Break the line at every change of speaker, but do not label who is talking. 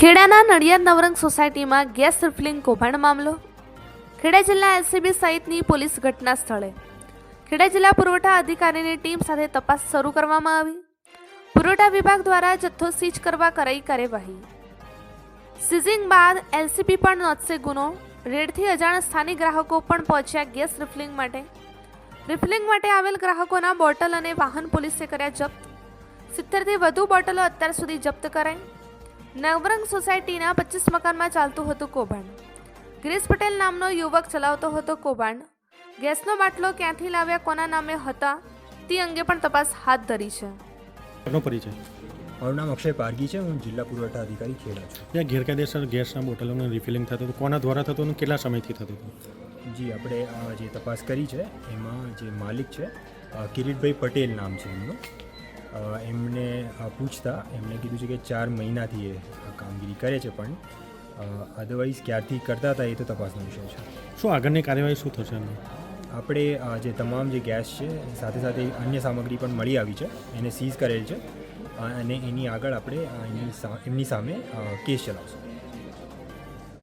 ખેડાના નડિયાદ નવરંગ સોસાયટીમાં gas refilling કૌભાંડ મામલો. ખેડા જિલ્લા એલસીબી સહિતની પોલીસ ઘટના સ્થળે. ખેડા જિલ્લા પુરવઠા અધિકારીની ટીમ સાથે તપાસ શરૂ કરવામાં આવી. પુરવઠા વિભાગ દ્વારા જથ્થો સીઝ કરવા કરાઈ કાર્યવાહી. સીઝિંગ બાદ એલસીબી પણ નોંધશે ગુનો. રેડથી અજાણ સ્થાનિક ગ્રાહકો પણ પહોંચ્યા ગેસ રિફિલિંગ માટે. રિફિલિંગ માટે આવેલ ગ્રાહકોના બોટલ અને વાહન પોલીસે કર્યા જપ્ત. સિત્તેરથી વધુ બોટલો અત્યાર સુધી જપ્ત કરાઈ. નવરંગ સોસાયટીના પચીસ મકાનમાં ચાલતું હતું કૌભાંડ. ગિરીશ પટેલ નામનો યુવક ચલાવતો હતો કૌભાંડ. ગેસનો બાટલો ક્યાંથી લાવ્યા કોના નામે હતા તે અંગે પણ તપાસ હાથ ધરી છે.
એનો પરિચય.
મારું નામ અક્ષય પારગી છે હું જિલ્લા પુરવઠા અધિકારી ખેડા છું.
ત્યાં ગેરકાયદેસર ગેસના બોટલોનું રિફિલિંગ થતું હતું. કોના દ્વારા થતું અને કેટલા સમયથી થતું હતું?
જી આપણે જે તપાસ કરી છે એમાં જે માલિક છે કિરીટભાઈ પટેલ નામ છે એમનું. એમને પૂછતા એમણે કીધું છે કે ચાર મહિનાથી એ કામગીરી કરે છે પણ અધરવાઇઝ ક્યારથી કરતા હતા એ તો તપાસનો વિષય છે.
શું આગળની કાર્યવાહી શું થશે એમની
આપણે જે તમામ જે ગેસ છે સાથે સાથે અન્ય સામગ્રી પણ મળી આવી છે એને સીઝ કરેલ છે અને એની આગળ આપણે એની સા- એમની સામે કેસ ચલાવશું.